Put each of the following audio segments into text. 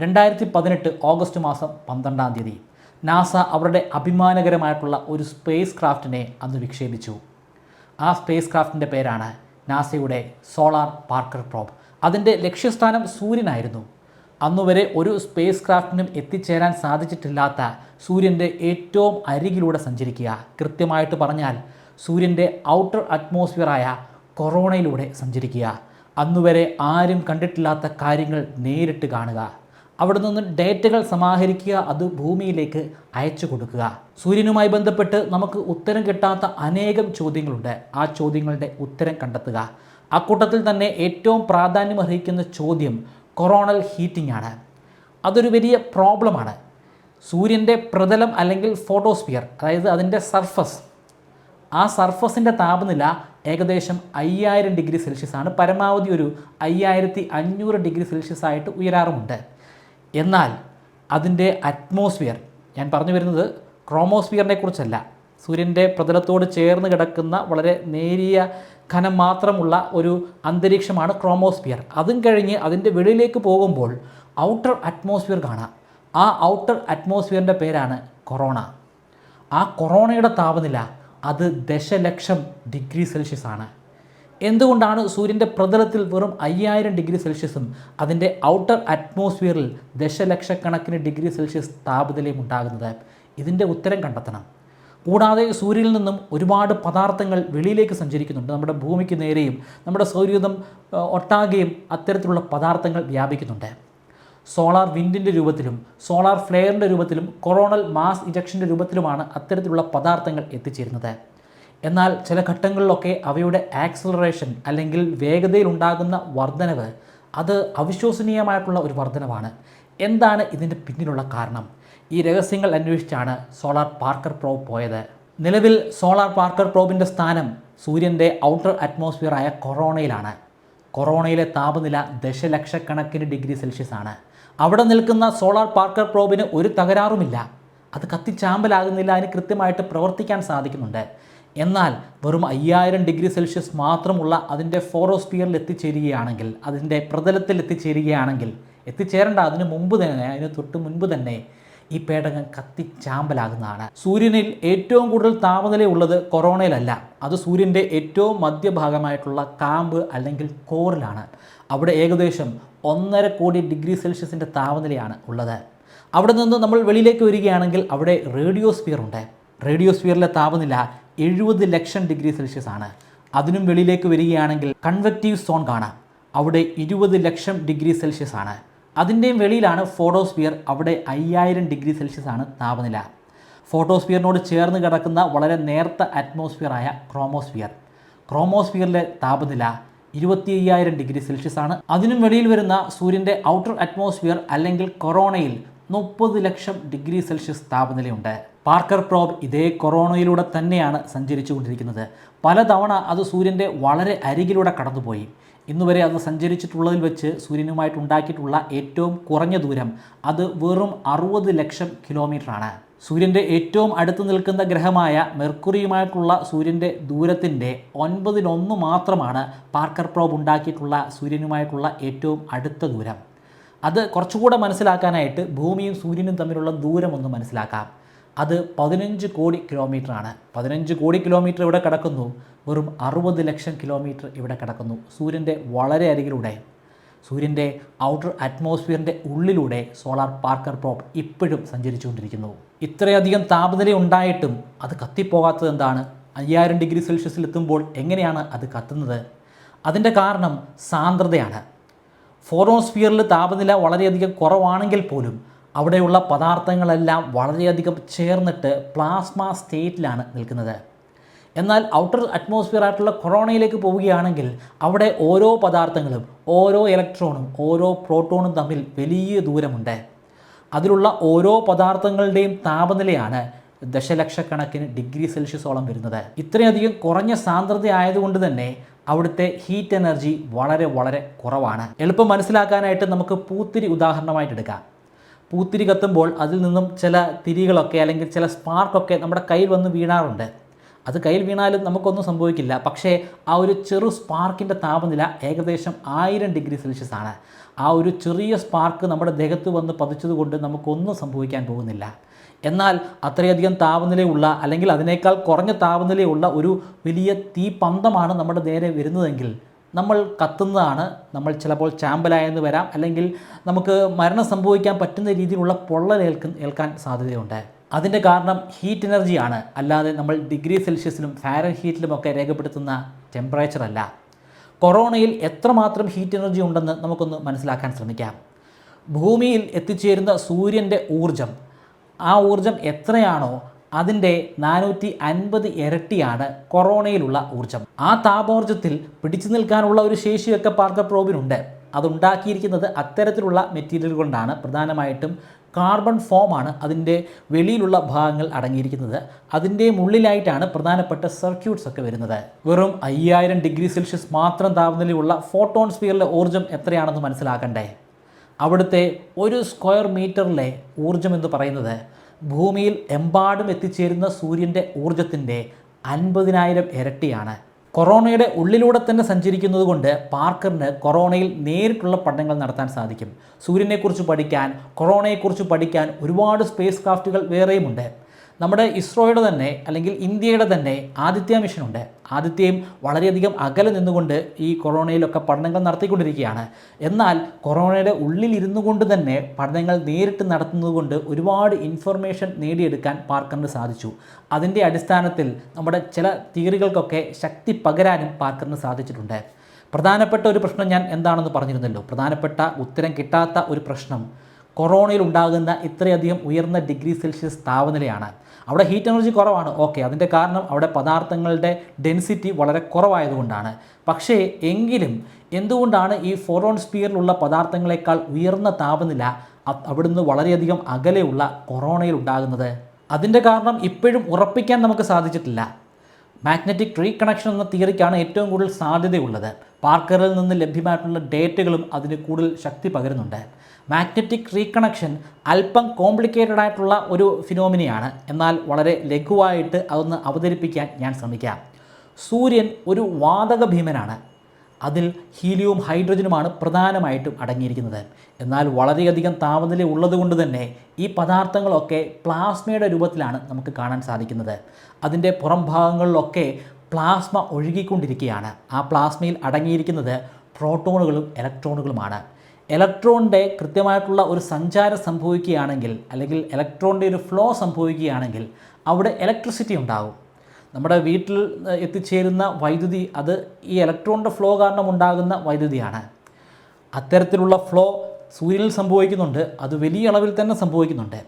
രണ്ടായിരത്തി പതിനെട്ട് ഓഗസ്റ്റ് മാസം പന്ത്രണ്ടാം തീയതി നാസ അവരുടെ അഭിമാനകരമായിട്ടുള്ള ഒരു സ്പേസ് ക്രാഫ്റ്റിനെ അന്ന് വിക്ഷേപിച്ചു. ആ സ്പേസ് ക്രാഫ്റ്റിന്റെ പേരാണ് നാസയുടെ സോളാർ പാർക്കർ പ്രോബ്. അതിന്റെ ലക്ഷ്യസ്ഥാനം സൂര്യനായിരുന്നു. അന്നുവരെ ഒരു സ്പേസ് ക്രാഫ്റ്റിനും എത്തിച്ചേരാൻ സാധിച്ചിട്ടില്ലാത്ത സൂര്യന്റെ ഏറ്റവും അരികിലൂടെ സഞ്ചരിക്കുക. കൃത്യമായിട്ട് പറഞ്ഞാൽ സൂര്യന്റെ ഔട്ടർ അറ്റ്മോസ്ഫിയറായ കൊറോണയിലൂടെ സഞ്ചരിക്കുക. അന്നുവരെ ആരും കണ്ടിട്ടില്ലാത്ത കാര്യങ്ങൾ നേരിട്ട് കാണുക. അവിടെ നിന്ന് ഡേറ്റകൾ സമാഹരിക്കുക അത് ഭൂമിയിലേക്ക് അയച്ചു കൊടുക്കുക. സൂര്യനുമായി ബന്ധപ്പെട്ട് നമുക്ക് ഉത്തരം കിട്ടാത്ത അനേകം ചോദ്യങ്ങളുണ്ട്. ആ ചോദ്യങ്ങളുടെ ഉത്തരം കണ്ടെത്തുക. അക്കൂട്ടത്തിൽ തന്നെ ഏറ്റവും പ്രാധാന്യം അർഹിക്കുന്ന ചോദ്യം കൊറോണൽ ഹീറ്റിംഗ് ആണ്. അതൊരു വലിയ പ്രോബ്ലമാണ് സൂര്യന്റെ പ്രതലം അല്ലെങ്കിൽ ഫോട്ടോസ്ഫിയർ അതായത് അതിന്റെ സർഫസ് ആ സർഫസിന്റെ താപനില ഏകദേശം അയ്യായിരം ഡിഗ്രി സെൽഷ്യസ് ആണ്. പരമാവധി ഒരു അയ്യായിരത്തി അഞ്ഞൂറ് ഡിഗ്രി സെൽഷ്യസ് ആയിട്ട് ഉയരാറുമുണ്ട്. എന്നാൽ അതിന്റെ അറ്റ്മോസ്ഫിയർ ഞാൻ പറഞ്ഞു വരുന്നത് ക്രോമോസ്ഫിയറിനെ കുറിച്ചല്ല. സൂര്യന്റെ പ്രതലത്തോട് ചേർന്ന് കിടക്കുന്ന വളരെ നേരിയ ഖനം മാത്രമുള്ള ഒരു അന്തരീക്ഷമാണ് ക്രോമോസ്ഫിയർ അതും കഴിഞ്ഞ് അതിന്റെ വെളിയിലേക്ക് പോകുമ്പോൾ ഔട്ടർ അറ്റ്മോസ്ഫിയർ കാണാം. ആ ഔട്ടർ അറ്റ്മോസ്ഫിയറിന്റെ പേരാണ് കൊറോണ ആ കൊറോണയുടെ താപനില അത് ദശലക്ഷം ഡിഗ്രി സെൽഷ്യസ് ആണ്. എന്തുകൊണ്ടാണ് സൂര്യന്റെ പ്രതലത്തിൽ വെറും അയ്യായിരം ഡിഗ്രി സെൽഷ്യസും അതിന്റെ ഔട്ടർ അറ്റ്മോസ്ഫിയറിൽ ദശലക്ഷക്കണക്കിന് ഡിഗ്രി സെൽഷ്യസ് താപനിലയും ഉണ്ടാകുന്നത്? ഇതിന്റെ ഉത്തരം കണ്ടെത്തണം. കൂടാതെ സൂര്യനിൽ നിന്നും ഒരുപാട് പദാർത്ഥങ്ങൾ വെളിയിലേക്ക് സഞ്ചരിക്കുന്നുണ്ട്. നമ്മുടെ ഭൂമിക്ക് നേരെയും നമ്മുടെ സൗരയൂഥം ആ, ഒട്ടാകെയും അത്തരത്തിലുള്ള പദാർത്ഥങ്ങൾ വ്യാപിക്കുന്നുണ്ട്. സോളാർ വിൻഡിന്റെ രൂപത്തിലും സോളാർ ഫ്ലെയറിന്റെ രൂപത്തിലും കൊറോണൽ മാസ് ഇജക്ഷന്റെ രൂപത്തിലുമാണ് അത്തരത്തിലുള്ള പദാർത്ഥങ്ങൾ എത്തിച്ചേരുന്നത്. എന്നാൽ ചില ഘട്ടങ്ങളിലൊക്കെ അവയുടെ ആക്സലറേഷൻ അല്ലെങ്കിൽ വേഗതയിൽ ഉണ്ടാകുന്ന വർധനവ് അത് അവിശ്വസനീയമായിട്ടുള്ള ഒരു വർധനവാണ് എന്താണ് ഇതിന്റെ പിന്നിലുള്ള കാരണം? ഈ രഹസ്യങ്ങൾ അന്വേഷിച്ചാണ് സോളാർ പാർക്കർ പ്രോബ് പോയത്. നിലവിൽ സോളാർ പാർക്കർ പ്രോബിന്റെ സ്ഥാനം സൂര്യന്റെ ഔട്ടർ അറ്റ്മോസ്ഫിയറായ കൊറോണയിലാണ്. കൊറോണയിലെ താപനില ദശലക്ഷക്കണക്കിന് ഡിഗ്രി സെൽഷ്യസ് ആണ്. അവിടെ നിൽക്കുന്ന സോളാർ പാർക്കർ പ്രോബിന് ഒരു തകരാറുമില്ല. അത് കത്തിച്ചാമ്പലാകുന്നില്ല അതിന് കൃത്യമായിട്ട് പ്രവർത്തിക്കാൻ സാധിക്കുന്നുണ്ട്. എന്നാൽ വെറും അയ്യായിരം ഡിഗ്രി സെൽഷ്യസ് മാത്രമുള്ള അതിന്റെ ഫോറോസ്പിയറിൽ എത്തിച്ചേരുകയാണെങ്കിൽ അതിന്റെ പ്രതലത്തിൽ എത്തിച്ചേരുകയാണെങ്കിൽ എത്തിച്ചേരേണ്ട അതിന് മുമ്പ് തന്നെ അതിന് തൊട്ട് മുൻപ് തന്നെ ഈ പേടകം കത്തിച്ചാമ്പലാകുന്നതാണ്. സൂര്യനിൽ ഏറ്റവും കൂടുതൽ താപനിലയുള്ളത് കൊറോണയിലല്ല. അത് സൂര്യന്റെ ഏറ്റവും മധ്യഭാഗമായിട്ടുള്ള കാമ്പ് അല്ലെങ്കിൽ കോറിലാണ്. അവിടെ ഏകദേശം ഒന്നര കോടി ഡിഗ്രി സെൽഷ്യസിന്റെ താപനിലയാണ് ഉള്ളത്. അവിടെ നിന്ന് നമ്മൾ വെളിയിലേക്ക് വരികയാണെങ്കിൽ അവിടെ റേഡിയോസ്ഫിയർ ഉണ്ട്. റേഡിയോസ്ഫിയറിലെ താപനില എഴുപത് ലക്ഷം ഡിഗ്രി സെൽഷ്യസ് ആണ്. അതിനും വെളിയിലേക്ക് വരികയാണെങ്കിൽ കൺവെക്റ്റീവ് സോൺ കാണാം. അവിടെ ഇരുപത് ലക്ഷം ഡിഗ്രി സെൽഷ്യസ് ആണ്. അതിന്റെയും വെളിയിലാണ് ഫോട്ടോസ്ഫിയർ. അവിടെ അയ്യായിരം ഡിഗ്രി സെൽഷ്യസ് ആണ് താപനില. ഫോട്ടോസ്ഫിയറിനോട് ചേർന്ന് കിടക്കുന്ന വളരെ നേർത്ത അറ്റ്മോസ്ഫിയറായ ക്രോമോസ്ഫിയർ ക്രോമോസ്ഫിയറിലെ താപനില ഇരുപത്തി അയ്യായിരം ഡിഗ്രി സെൽഷ്യസ് ആണ്. അതിനും വെളിയിൽ വരുന്ന സൂര്യന്റെ ഔട്ടർ അറ്റ്മോസ്ഫിയർ അല്ലെങ്കിൽ കൊറോണയിൽ മുപ്പത് ലക്ഷം ഡിഗ്രി സെൽഷ്യസ് താപനിലയുണ്ട്. പാർക്കർ പ്രോബ് ഇതേ കൊറോണയിലൂടെ തന്നെയാണ് സഞ്ചരിച്ചുകൊണ്ടിരിക്കുന്നത്. പലതവണ അത് സൂര്യന്റെ വളരെ അരികിലൂടെ കടന്നുപോയി. ഇന്നുവരെ അത് സഞ്ചരിച്ചിട്ടുള്ളതിൽ വെച്ച് സൂര്യനുമായിട്ട് ഉണ്ടാക്കിയിട്ടുള്ള ഏറ്റവും കുറഞ്ഞ ദൂരം അത് വെറും അറുപത് ലക്ഷം കിലോമീറ്ററാണ്. സൂര്യന്റെ ഏറ്റവും അടുത്ത് നിൽക്കുന്ന ഗ്രഹമായ മെർക്കുറിയുമായിട്ടുള്ള സൂര്യന്റെ ദൂരത്തിന്റെ ഒൻപതിലൊന്ന് മാത്രമാണ് പാർക്കർ പ്രോബ് ഉണ്ടാക്കിയിട്ടുള്ള സൂര്യനുമായിട്ടുള്ള ഏറ്റവും അടുത്ത ദൂരം. അത് കുറച്ചുകൂടെ മനസ്സിലാക്കാനായിട്ട് ഭൂമിയും സൂര്യനും തമ്മിലുള്ള ദൂരം ഒന്ന് മനസ്സിലാക്കാം. അത് പതിനഞ്ച് കോടി കിലോമീറ്ററാണ്. പതിനഞ്ച് കോടി കിലോമീറ്റർ ഇവിടെ കിടക്കുന്നു. വെറും അറുപത് ലക്ഷം കിലോമീറ്റർ ഇവിടെ കിടക്കുന്നു. സൂര്യന്റെ വളരെ അരികിലൂടെ. സൂര്യന്റെ ഔട്ടർ അറ്റ്മോസ്ഫിയറിന്റെ ഉള്ളിലൂടെ സോളാർ പാർക്കർ പ്രോപ്പ് ഇപ്പോഴും സഞ്ചരിച്ചുകൊണ്ടിരിക്കുന്നു. ഇത്രയധികം താപനില ഉണ്ടായിട്ടും അത് കത്തിപ്പോകാത്തത് എന്താണ്? അയ്യായിരം ഡിഗ്രി സെൽഷ്യസിൽ എത്തുമ്പോൾ എങ്ങനെയാണ് അത് കത്തുന്നത്? അതിന്റെ കാരണം സാന്ദ്രതയാണ്. ഫോറോസ്ഫിയറിൽ താപനില വളരെയധികം കുറവാണെങ്കിൽ പോലും അവിടെയുള്ള പദാർത്ഥങ്ങളെല്ലാം വളരെയധികം ചേർന്നിട്ട് പ്ലാസ്മ സ്റ്റേറ്റിലാണ് നിൽക്കുന്നത്. എന്നാൽ ഔട്ടർ അറ്റ്മോസ്ഫിയർ ആയിട്ടുള്ള കൊറോണയിലേക്ക് പോവുകയാണെങ്കിൽ അവിടെ ഓരോ പദാർത്ഥങ്ങളും ഓരോ ഇലക്ട്രോണും ഓരോ പ്രോട്ടോണും തമ്മിൽ വലിയ ദൂരമുണ്ട്. അതിലുള്ള ഓരോ പദാർത്ഥങ്ങളുടെയും താപനിലയാണ് ദശലക്ഷക്കണക്കിന് ഡിഗ്രി സെൽഷ്യസോളം വരുന്നത്. ഇത്രയധികം കുറഞ്ഞ സാന്ദ്രത ആയതുകൊണ്ട് തന്നെ അവിടുത്തെ ഹീറ്റ് എനർജി വളരെ വളരെ കുറവാണ്. എളുപ്പം മനസ്സിലാക്കാനായിട്ട് നമുക്ക് പൂത്തിരി ഉദാഹരണമായിട്ട് എടുക്കാം പൂത്തിരി കത്തുമ്പോൾ അതിൽ നിന്നും ചില തിരികളൊക്കെ അല്ലെങ്കിൽ ചില സ്പാർക്കൊക്കെ നമ്മുടെ കയ്യിൽ വന്ന് വീണാറുണ്ട്. അത് കയ്യിൽ വീണാലും നമുക്കൊന്നും സംഭവിക്കില്ല. പക്ഷേ ആ ഒരു ചെറു സ്പാർക്കിന്റെ താപനില ഏകദേശം ആയിരം ഡിഗ്രി സെൽഷ്യസ് ആണ്. ആ ഒരു ചെറിയ സ്പാർക്ക് നമ്മുടെ ദേഹത്ത് വന്ന് പതിച്ചതുകൊണ്ട് നമുക്കൊന്നും സംഭവിക്കാൻ പോകുന്നില്ല. എന്നാൽ അത്രയധികം താപനിലയുള്ള അല്ലെങ്കിൽ അതിനേക്കാൾ കുറഞ്ഞ താപനിലയുള്ള ഒരു വലിയ തീപന്തമാണ് നമ്മുടെ നേരെ വരുന്നതെങ്കിൽ നമ്മൾ കത്തുന്നതാണ് നമ്മൾ ചിലപ്പോൾ ചാമ്പലായെന്ന് വരാം അല്ലെങ്കിൽ നമുക്ക് മരണം സംഭവിക്കാൻ പറ്റുന്ന രീതിയിലുള്ള പൊള്ളൽ ഏൽക്ക ഏൽക്കാൻ സാധ്യതയുണ്ട്. അതിന്റെ കാരണം ഹീറ്റ് എനർജിയാണ് അല്ലാതെ നമ്മൾ ഡിഗ്രി സെൽഷ്യസിലും ഫാരൻ ഹീറ്റിലുമൊക്കെ രേഖപ്പെടുത്തുന്ന ടെമ്പറേച്ചർ അല്ല. കൊറോണയിൽ എത്രമാത്രം ഹീറ്റ് എനർജി ഉണ്ടെന്ന് നമുക്കൊന്ന് മനസ്സിലാക്കാൻ ശ്രമിക്കാം. ഭൂമിയിൽ എത്തിച്ചേരുന്ന സൂര്യന്റെ ഊർജം ആ ഊർജം എത്രയാണോ അതിന്റെ നാനൂറ്റി അൻപത് ഇരട്ടിയാണ് കൊറോണയിലുള്ള ഊർജം. ആ താപോർജത്തിൽ പിടിച്ചു നിൽക്കാനുള്ള ഒരു ശേഷിയൊക്കെ പാർക്കർ പ്രോബിനുണ്ട്. അതുണ്ടാക്കിയിരിക്കുന്നത് അത്തരത്തിലുള്ള മെറ്റീരിയൽ കൊണ്ടാണ്. പ്രധാനമായിട്ടും കാർബൺ ഫോമാണ് അതിന്റെ വെളിയിലുള്ള ഭാഗങ്ങൾ അടങ്ങിയിരിക്കുന്നത്. അതിന്റെ മുള്ളിലായിട്ടാണ് പ്രധാനപ്പെട്ട സർക്യൂട്ട്സ് ഒക്കെ വരുന്നത്. വെറും അയ്യായിരം ഡിഗ്രി സെൽഷ്യസ് മാത്രം താപനിലയുള്ള ഫോട്ടോൺ സ്ഫിയറിലെ ഊർജം എത്രയാണെന്ന് മനസ്സിലാക്കണ്ടേ? അവിടുത്തെ ഒരു സ്ക്വയർ മീറ്ററിലെ ഊർജം എന്ന് പറയുന്നത് ഭൂമിയിൽ എമ്പാടും എത്തിച്ചേരുന്ന സൂര്യന്റെ ഊർജത്തിന്റെ അൻപതിനായിരം ഇരട്ടിയാണ്. കൊറോണയുടെ ഉള്ളിലൂടെ തന്നെ സഞ്ചരിക്കുന്നത് കൊണ്ട് പാർക്കറിന് കൊറോണയിൽ നേരിട്ടുള്ള പഠനങ്ങൾ നടത്താൻ സാധിക്കും. സൂര്യനെക്കുറിച്ച് പഠിക്കാൻ കൊറോണയെക്കുറിച്ച് പഠിക്കാൻ ഒരുപാട് സ്പേസ് ക്രാഫ്റ്റുകൾ വേറെയുമുണ്ട്. നമ്മുടെ ഇസ്രോയുടെ തന്നെ അല്ലെങ്കിൽ ഇന്ത്യയുടെ തന്നെ ആദിത്യ മിഷനുണ്ട്. ആദിത്യയും വളരെയധികം അകലെ നിന്നുകൊണ്ട് ഈ കൊറോണയിലൊക്കെ പഠനങ്ങൾ നടത്തിക്കൊണ്ടിരിക്കുകയാണ്. എന്നാൽ കൊറോണയുടെ ഉള്ളിൽ ഇരുന്നു കൊണ്ട് തന്നെ പഠനങ്ങൾ നേരിട്ട് നടത്തുന്നതുകൊണ്ട് ഒരുപാട് ഇൻഫർമേഷൻ നേടിയെടുക്കാൻ പാർക്കറിന് സാധിച്ചു. അതിന്റെ അടിസ്ഥാനത്തിൽ നമ്മുടെ ചില തിയറികൾക്കൊക്കെ ശക്തി പകരാനും പാർക്കറിന് സാധിച്ചിട്ടുണ്ട്. പ്രധാനപ്പെട്ട ഒരു പ്രശ്നം ഞാൻ എന്താണെന്ന് പറഞ്ഞിരുന്നല്ലോ? പ്രധാനപ്പെട്ട ഉത്തരം കിട്ടാത്ത ഒരു പ്രശ്നം. കൊറോണയിൽ ഉണ്ടാകുന്ന ഇത്രയധികം ഉയർന്ന ഡിഗ്രി സെൽഷ്യസ് താപനിലയാണ്. അവിടെ ഹീറ്റ് എനർജി കുറവാണ്. ഓക്കെ അതിന്റെ കാരണം അവിടെ പദാർത്ഥങ്ങളുടെ ഡെൻസിറ്റി വളരെ കുറവായതുകൊണ്ടാണ്. പക്ഷേ എങ്കിലും എന്തുകൊണ്ടാണ് ഈ ഫോറോൺ സ്പിയറിലുള്ള പദാർത്ഥങ്ങളെക്കാൾ ഉയർന്ന താപനില അവിടുന്ന് വളരെയധികം അകലെയുള്ള കൊറോണയിൽ ഉണ്ടാകുന്നത്? അതിന്റെ കാരണം ഇപ്പോഴും ഉറപ്പിക്കാൻ നമുക്ക് സാധിച്ചിട്ടില്ല. മാഗ്നറ്റിക് റീകണക്ഷൻ എന്ന തിയറിക്കാണ് ഏറ്റവും കൂടുതൽ സാധ്യതയുള്ളത്. പാർക്കറിൽ നിന്ന് ലഭ്യമായിട്ടുള്ള ഡേറ്റകളും അതിന് കൂടുതൽ ശക്തി പകരുന്നുണ്ട്. മാഗ്നറ്റിക് റീകണക്ഷൻ അല്പം കോംപ്ലിക്കേറ്റഡ് ആയിട്ടുള്ള ഒരു ഫിനോമിനിയാണ്. എന്നാൽ വളരെ ലഘുവായിട്ട് അതൊന്ന് അവതരിപ്പിക്കാൻ ഞാൻ ശ്രമിക്കാം. സൂര്യൻ ഒരു വാതക ഭീമനാണ്. അതിൽ ഹീലിയവും ഹൈഡ്രജനുമാണ് പ്രധാനമായിട്ടും അടങ്ങിയിരിക്കുന്നത്. എന്നാൽ വളരെയധികം താപനില ഉള്ളതുകൊണ്ട് തന്നെ ഈ പദാർത്ഥങ്ങളൊക്കെ പ്ലാസ്മയുടെ രൂപത്തിലാണ് നമുക്ക് കാണാൻ സാധിക്കുന്നത്. അതിന്റെ പുറം ഭാഗങ്ങളിലൊക്കെ പ്ലാസ്മ ഒഴുകിക്കൊണ്ടിരിക്കുകയാണ്. ആ പ്ലാസ്മയിൽ അടങ്ങിയിരിക്കുന്നത് പ്രോട്ടോണുകളും ഇലക്ട്രോണുകളുമാണ്. ഇലക്ട്രോണിന്റെ കൃത്യമായിട്ടുള്ള ഒരു സഞ്ചാരം സംഭവിക്കുകയാണെങ്കിൽ അല്ലെങ്കിൽ ഇലക്ട്രോണിന്റെ ഒരു ഫ്ലോ സംഭവിക്കുകയാണെങ്കിൽ അവിടെ ഇലക്ട്രിസിറ്റി ഉണ്ടാകും നമ്മുടെ വീട്ടിൽ എത്തിച്ചേരുന്ന വൈദ്യുതി അത് ഈ ഇലക്ട്രോണിന്റെ ഫ്ലോ കാരണം ഉണ്ടാകുന്ന വൈദ്യുതിയാണ്. അത്തരത്തിലുള്ള ഫ്ലോ സൂര്യനിൽ സംഭവിക്കുന്നുണ്ട്. അത് വലിയ അളവിൽ തന്നെ സംഭവിക്കുന്നുണ്ട്.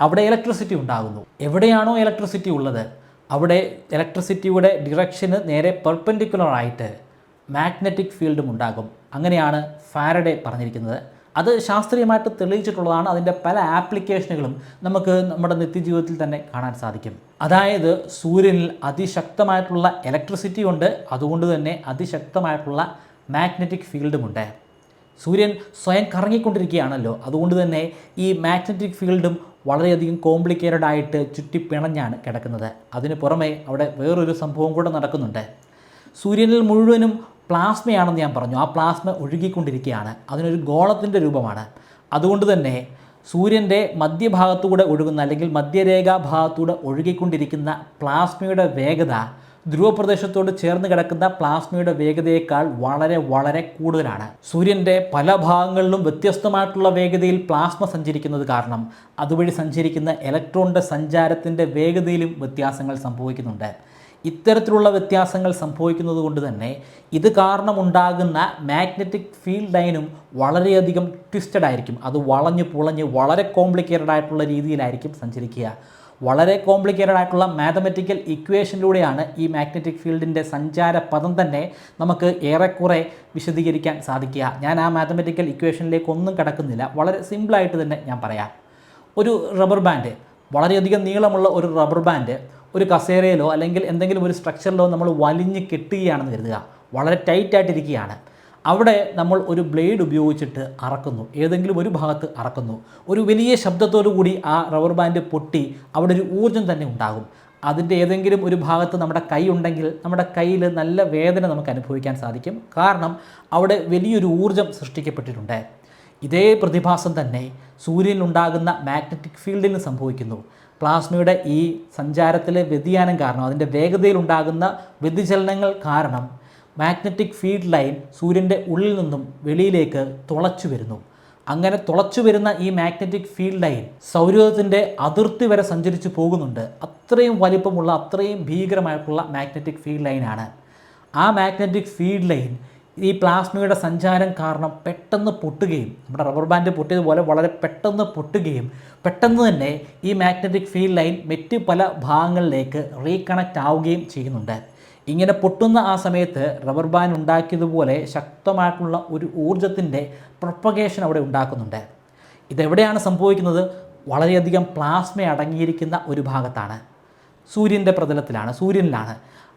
അവിടെ ഇലക്ട്രിസിറ്റി ഉണ്ടാകുന്നു. എവിടെയാണോ ഇലക്ട്രിസിറ്റി ഉള്ളത് അവിടെ ഇലക്ട്രിസിറ്റിയുടെ ഡിറക്ഷന് നേരെ പെർപെൻഡിക്കുലർ ആയിട്ട് മാഗ്നറ്റിക് ഫീൽഡും ഉണ്ടാകും. അങ്ങനെയാണ് ഫാരഡെ പറഞ്ഞിരിക്കുന്നത്. അത് ശാസ്ത്രീയമായിട്ട് തെളിയിച്ചിട്ടുള്ളതാണ്. അതിന്റെ പല ആപ്ലിക്കേഷനുകളും നമുക്ക് നമ്മുടെ നിത്യജീവിതത്തിൽ തന്നെ കാണാൻ സാധിക്കും. അതായത് സൂര്യനിൽ അതിശക്തമായിട്ടുള്ള ഇലക്ട്രിസിറ്റി ഉണ്ട്. അതുകൊണ്ട് തന്നെ അതിശക്തമായിട്ടുള്ള മാഗ്നറ്റിക് ഫീൽഡുമുണ്ട് സൂര്യൻ സ്വയം കറങ്ങിക്കൊണ്ടിരിക്കുകയാണല്ലോ. അതുകൊണ്ട് തന്നെ ഈ മാഗ്നറ്റിക് ഫീൽഡും വളരെയധികം കോംപ്ലിക്കേറ്റഡ് ആയിട്ട് ചുറ്റിപ്പിണഞ്ഞാണ് കിടക്കുന്നത്. അതിന് പുറമെ അവിടെ വേറൊരു സംഭവം കൂടെ നടക്കുന്നുണ്ട്. സൂര്യനിൽ മുഴുവനും പ്ലാസ്മയാണെന്ന് ഞാൻ പറഞ്ഞു. ആ പ്ലാസ്മ ഒഴുകിക്കൊണ്ടിരിക്കുകയാണ്. അതിനൊരു ഗോളത്തിന്റെ രൂപമാണ്. അതുകൊണ്ട് തന്നെ സൂര്യന്റെ മധ്യഭാഗത്തൂടെ ഒഴുകുന്ന അല്ലെങ്കിൽ മധ്യരേഖാ ഭാഗത്തൂടെ ഒഴുകിക്കൊണ്ടിരിക്കുന്ന പ്ലാസ്മയുടെ വേഗത ധ്രുവപ്രദേശത്തോട് ചേർന്ന് കിടക്കുന്ന പ്ലാസ്മയുടെ വേഗതയേക്കാൾ വളരെ വളരെ കൂടുതലാണ്. സൂര്യന്റെ പല ഭാഗങ്ങളിലും വ്യത്യസ്തമായിട്ടുള്ള വേഗതയിൽ പ്ലാസ്മ സഞ്ചരിക്കുന്നത് കാരണം അതുവഴി സഞ്ചരിക്കുന്ന ഇലക്ട്രോണിന്റെ സഞ്ചാരത്തിന്റെ വേഗതയിലും വ്യത്യാസങ്ങൾ സംഭവിക്കുന്നുണ്ട്. ഇത്തരത്തിലുള്ള വ്യത്യാസങ്ങൾ സംഭവിക്കുന്നത് കൊണ്ട് തന്നെ ഇത് കാരണമുണ്ടാകുന്ന മാഗ്നറ്റിക് ഫീൽഡ് ലൈനും വളരെയധികം ട്വിസ്റ്റഡ് ആയിരിക്കും. അത് വളഞ്ഞ് പുളഞ്ഞ് വളരെ കോംപ്ലിക്കേറ്റഡ് ആയിട്ടുള്ള രീതിയിലായിരിക്കും സഞ്ചരിക്കുക. വളരെ കോംപ്ലിക്കേറ്റഡ് ആയിട്ടുള്ള മാത്തമെറ്റിക്കൽ ഇക്വേഷനിലൂടെയാണ് ഈ മാഗ്നറ്റിക് ഫീൽഡിന്റെ സഞ്ചാര പദം തന്നെ നമുക്ക് ഏറെക്കുറെ വിശദീകരിക്കാൻ സാധിക്കുക. ഞാൻ ആ മാത്തമെറ്റിക്കൽ ഇക്വേഷനിലേക്ക് ഒന്നും കിടക്കുന്നില്ല. വളരെ സിമ്പിളായിട്ട് തന്നെ ഞാൻ പറയാം. ഒരു റബ്ബർ ബാൻഡ് വളരെയധികം നീളമുള്ള ഒരു റബ്ബർ ബാൻഡ് ഒരു കസേരയിലോ അല്ലെങ്കിൽ എന്തെങ്കിലും ഒരു സ്ട്രക്ചറിലോ നമ്മൾ വലിഞ്ഞ് കെട്ടുകയാണെന്ന് കരുതുക. വളരെ ടൈറ്റായിട്ടിരിക്കുകയാണ് അവിടെ നമ്മൾ ഒരു ബ്ലേഡ് ഉപയോഗിച്ചിട്ട് അറക്കുന്നു. ഏതെങ്കിലും ഒരു ഭാഗത്ത് അറക്കുന്നു. ഒരു വലിയ ശബ്ദത്തോടു കൂടി ആ റബ്ബർ ബാൻഡ് പൊട്ടി അവിടെ ഒരു ഊർജം തന്നെ ഉണ്ടാകും. അതിന്റെ ഏതെങ്കിലും ഒരു ഭാഗത്ത് നമ്മുടെ കൈ ഉണ്ടെങ്കിൽ നമ്മുടെ കയ്യിൽ നല്ല വേദന നമുക്ക് അനുഭവിക്കാൻ സാധിക്കും. കാരണം അവിടെ വലിയൊരു ഊർജം സൃഷ്ടിക്കപ്പെട്ടിട്ടുണ്ട്. ഇതേ പ്രതിഭാസം തന്നെ സൂര്യനിലുണ്ടാകുന്ന മാഗ്നറ്റിക് ഫീൽഡിന് സംഭവിക്കുന്നു. പ്ലാസ്മയുടെ ഈ സഞ്ചാരത്തിലെ വ്യതിയാനം കാരണം അതിന്റെ വേഗതയിലുണ്ടാകുന്ന വ്യതിചലനങ്ങൾ കാരണം മാഗ്നറ്റിക് ഫീൽഡ് ലൈൻ സൂര്യന്റെ ഉള്ളിൽ നിന്നും വെളിയിലേക്ക് തുളച്ചു വരുന്നു. അങ്ങനെ തുളച്ചു വരുന്ന ഈ മാഗ്നറ്റിക് ഫീൽഡ് ലൈൻ സൗരയൂഥത്തിന്റെ അതിർത്തി വരെ സഞ്ചരിച്ചു പോകുന്നുണ്ട്. അത്രയും വലിപ്പമുള്ള അത്രയും ഭീകരമായിട്ടുള്ള മാഗ്നറ്റിക് ഫീൽഡ് ലൈനാണ്. ആ മാഗ്നറ്റിക് ഫീൽഡ് ലൈൻ ഈ പ്ലാസ്മയുടെ സഞ്ചാരം കാരണം പെട്ടെന്ന് പൊട്ടുകയും നമ്മുടെ റബ്ബർ ബാൻഡ് പൊട്ടിയതുപോലെ വളരെ പെട്ടെന്ന് പൊട്ടുകയും പെട്ടെന്ന് തന്നെ ഈ മാഗ്നറ്റിക് ഫീൽഡ് ലൈൻ മറ്റ് പല ഭാഗങ്ങളിലേക്ക് റീകണക്റ്റ് ആവുകയും ചെയ്യുന്നുണ്ട്. ഇങ്ങനെ പൊട്ടുന്ന ആ സമയത്ത് റബ്ബർ ബാൻഡ് ഉണ്ടാക്കിയതുപോലെ ശക്തമായിട്ടുള്ള ഒരു ഊർജത്തിന്റെ പ്രൊപ്പഗേഷൻ അവിടെ ഉണ്ടാക്കുന്നുണ്ട്. ഇതെവിടെയാണ് സംഭവിക്കുന്നത്? വളരെയധികം പ്ലാസ്മ അടങ്ങിയിരിക്കുന്ന ഒരു ഭാഗത്താണ്. സൂര്യന്റെ പ്രതലത്തിലാണ് സൂര്യനിലാണ്.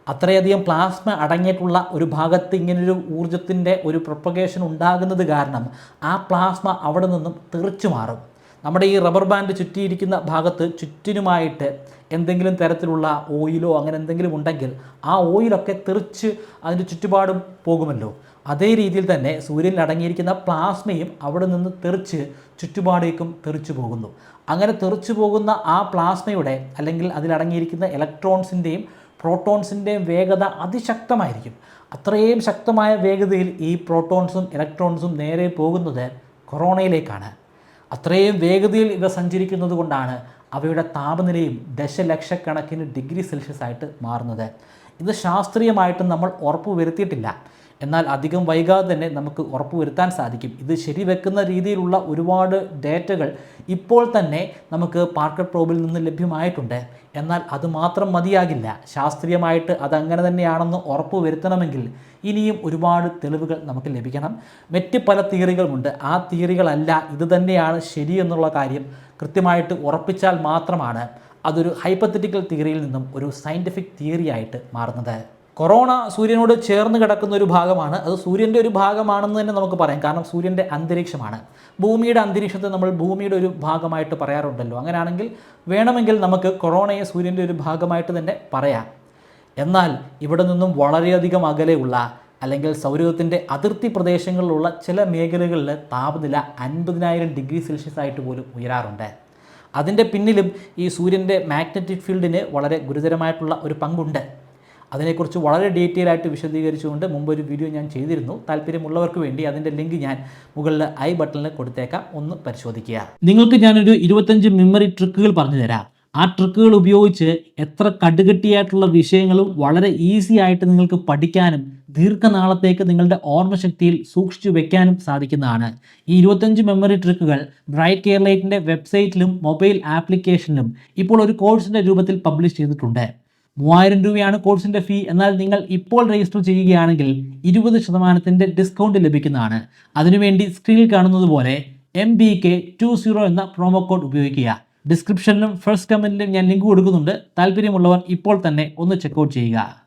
അത്രയധികം പ്ലാസ്മ അടങ്ങിയിട്ടുള്ള ഒരു ഭാഗത്ത് ഇങ്ങനൊരു ഊർജത്തിന്റെ ഒരു പ്രൊപ്പഗേഷൻ ഉണ്ടാകുന്നത് കാരണം ആ പ്ലാസ്മ അവിടെ നിന്നും തെറിച്ചു മാറും. നമ്മുടെ ഈ റബ്ബർ ബാൻഡ് ചുറ്റിയിരിക്കുന്ന ഭാഗത്ത് ചുറ്റിനുമായിട്ട് എന്തെങ്കിലും തരത്തിലുള്ള ഓയിലോ അങ്ങനെ എന്തെങ്കിലും ഉണ്ടെങ്കിൽ ആ ഓയിലൊക്കെ തെറിച്ച് അതിന്റെ ചുറ്റുപാടും പോകുമല്ലോ. അതേ രീതിയിൽ തന്നെ സൂര്യനിൽ അടങ്ങിയിരിക്കുന്ന പ്ലാസ്മയും അവിടെ നിന്ന് തെറിച്ച് ചുറ്റുപാടേക്കും തെറിച്ചു പോകുന്നു. അങ്ങനെ തെറിച്ചു പോകുന്ന ആ പ്ലാസ്മയുടെ അല്ലെങ്കിൽ അതിലടങ്ങിയിരിക്കുന്ന ഇലക്ട്രോൺസിന്റെയും പ്രോട്ടോൺസിന്റെയും വേഗത അതിശക്തമായിരിക്കും. അത്രയും ശക്തമായ വേഗതയിൽ ഈ പ്രോട്ടോൺസും ഇലക്ട്രോൺസും നേരെ പോകുന്നത് കൊറോണയിലേക്കാണ്. അത്രയും വേഗതയിൽ ഇവ സഞ്ചരിക്കുന്നത് കൊണ്ടാണ് അവയുടെ താപനിലയും ദശലക്ഷക്കണക്കിന് ഡിഗ്രി സെൽഷ്യസ് ആയിട്ട് മാറുന്നത്. ഇത് ശാസ്ത്രീയമായിട്ടും നമ്മൾ ഉറപ്പ് വരുത്തിയിട്ടില്ല എന്നാൽ അധികം വൈകാതെ തന്നെ നമുക്ക് ഉറപ്പുവരുത്താൻ സാധിക്കും. ഇത് ശരിവെക്കുന്ന രീതിയിലുള്ള ഒരുപാട് ഡേറ്റകൾ ഇപ്പോൾ തന്നെ നമുക്ക് പാർക്കർ പ്രോബിൽ നിന്ന് ലഭ്യമായിട്ടുണ്ട്. എന്നാൽ അത് മാത്രം മതിയാകില്ല. ശാസ്ത്രീയമായിട്ട് അതങ്ങനെ തന്നെയാണെന്ന് ഉറപ്പ് വരുത്തണമെങ്കിൽ ഇനിയും ഒരുപാട് തെളിവുകൾ നമുക്ക് ലഭിക്കണം. മറ്റ് പല തിയറികളുമുണ്ട്. ആ തിയറികളല്ല ഇത് തന്നെയാണ് ശരിയെന്നുള്ള കാര്യം കൃത്യമായിട്ട് ഉറപ്പിച്ചാൽ മാത്രമാണ് അതൊരു ഹൈപ്പത്തറ്റിക്കൽ തിയറിയിൽ നിന്നും ഒരു സയന്റിഫിക് തിയറിയായിട്ട് മാറുന്നത്. കൊറോണ സൂര്യനോട് ചേർന്ന് കിടക്കുന്ന ഒരു ഭാഗമാണ്. അത് സൂര്യന്റെ ഒരു ഭാഗമാണെന്ന് തന്നെ നമുക്ക് പറയാം. കാരണം സൂര്യന്റെ അന്തരീക്ഷമാണ്. ഭൂമിയുടെ അന്തരീക്ഷത്തെ നമ്മൾ ഭൂമിയുടെ ഒരു ഭാഗമായിട്ട് പറയാറുണ്ടല്ലോ. അങ്ങനെയാണെങ്കിൽ വേണമെങ്കിൽ നമുക്ക് കൊറോണയെ സൂര്യന്റെ ഒരു ഭാഗമായിട്ട് തന്നെ പറയാം. എന്നാൽ ഇവിടെ നിന്നും വളരെയധികം അകലെയുള്ള അല്ലെങ്കിൽ സൗരയൂഥത്തിന്റെ അതിർത്തി പ്രദേശങ്ങളിലുള്ള ചില മേഖലകളിൽ താപനില അൻപതിനായിരം ഡിഗ്രി സെൽഷ്യസ് ആയിട്ട് പോലും ഉയരാറുണ്ട്. അതിന്റെ പിന്നിലും ഈ സൂര്യന്റെ മാഗ്നറ്റിക് ഫീൽഡിന് വളരെ ഗുരുതരമായിട്ടുള്ള ഒരു പങ്കുണ്ട്. അതിനെക്കുറിച്ച് വളരെ ഡീറ്റെയിൽ ആയിട്ട് വിശദീകരിച്ചുകൊണ്ട് മുമ്പ് ഒരു വീഡിയോ ഞാൻ ചെയ്തിരുന്നു. താല്പര്യമുള്ളവർക്ക് വേണ്ടി അതിന്റെ ലിങ്ക് ഞാൻ മുകളിൽ ഐ ബട്ടണിൽ കൊടുത്തേക്കാം. ഒന്ന് പരിശോധിക്കുക. നിങ്ങൾക്ക് ഞാനൊരു ഇരുപത്തഞ്ച് മെമ്മറി ട്രിക്കുകൾ പറഞ്ഞു തരാം. ആ ട്രിക്കുകൾ ഉപയോഗിച്ച് എത്ര കടുകട്ടിയായിട്ടുള്ള വിഷയങ്ങളും വളരെ ഈസി ആയിട്ട് നിങ്ങൾക്ക് പഠിക്കാനും ദീർഘനാളത്തേക്ക് നിങ്ങളുടെ ഓർമ്മശക്തിയിൽ സൂക്ഷിച്ചു വെക്കാനും സാധിക്കുന്നതാണ്. ഈ ഇരുപത്തഞ്ച് മെമ്മറി ട്രിക്കുകൾ ബ്രൈറ്റ് കെയർലൈറ്റിന്റെ വെബ്സൈറ്റിലും മൊബൈൽ ആപ്ലിക്കേഷനിലും ഇപ്പോൾ ഒരു കോഴ്സിന്റെ രൂപത്തിൽ പബ്ലിഷ് ചെയ്തിട്ടുണ്ട്. മൂവായിരം രൂപയാണ് കോഴ്സിന്റെ ഫീ എന്നാൽ നിങ്ങൾ ഇപ്പോൾ രജിസ്റ്റർ ചെയ്യുകയാണെങ്കിൽ ഇരുപത് ശതമാനത്തിന്റെ ഡിസ്കൗണ്ട് ലഭിക്കുന്നതാണ്. അതിനുവേണ്ടി സ്ക്രീനിൽ കാണുന്നത് പോലെ M B K two zero എന്ന പ്രോമോ കോഡ് ഉപയോഗിക്കുക. ഡിസ്ക്രിപ്ഷനിലും ഫസ്റ്റ് കമന്റിലും ഞാൻ ലിങ്ക് കൊടുക്കുന്നുണ്ട്. താല്പര്യമുള്ളവർ ഇപ്പോൾ തന്നെ ഒന്ന് ചെക്കൗട്ട് ചെയ്യുക.